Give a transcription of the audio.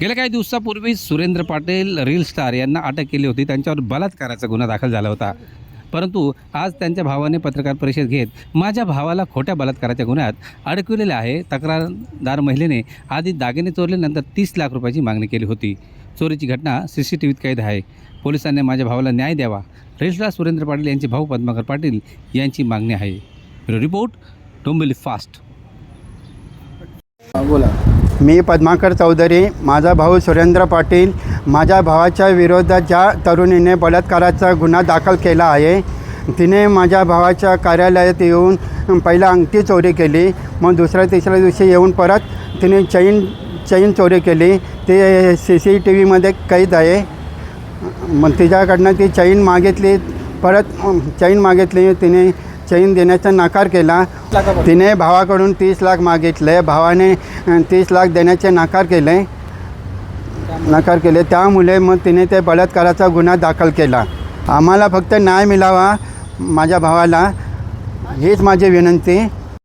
गेल्या काही दिवसापूर्वी सुरेंद्र पाटील रील स्टार यांना अटक केली होती. त्यांच्यावर बलात्काराचा गुन्हा दाखल झाला होता. परंतु आज त्यांच्या भावाने पत्रकार परिषद घेत माझ्या भावाला खोट्या बलात्काराच्या गुन्ह्यात अडकविलेले आहे. तक्रारदार महिलेने आधी दागिने चोरल्यानंतर तीस लाख रुपयाची मागणी केली होती. चोरीची घटना सी सी टी व्हीत कैद आहे. पोलिसांनी माझ्या भावाला न्याय द्यावा. रील स्टार सुरेंद्र पाटील यांचे भाऊ पद्माकर पाटील यांची मागणी आहे. Report Dombivli fast. बोला. मी पद्माकर चौधरी माझा भाऊ सुरेंद्र पाटील माझ्या भावाच्या विरोधात ज्या तरुणीने बलात्काराचा गुन्हा दाखल केला आहे तिने माझ्या भावाच्या कार्यालयात येऊन पहिला अंगठी चोरी केली मग दुसऱ्या तिसऱ्या दिवशी येऊन परत तिने चैन चैन चोरी केली ते सी सी टी व्हीमध्ये कैद आहे. मग तिच्याकडनं ती चैन मागितली परत चैन मागितली तिने चैन देण्याचा नकार केला. तिने भावाकडून तीस लाख मागितले. भावाने तीस लाख देण्याचे नकार केले. नकार केले. त्यामुळे मग तिने ते बलात्काराचा गुन्हा दाखल केला. आम्हाला फक्त न्याय मिळावा माझ्या भावाला. हीच माझी विनंती.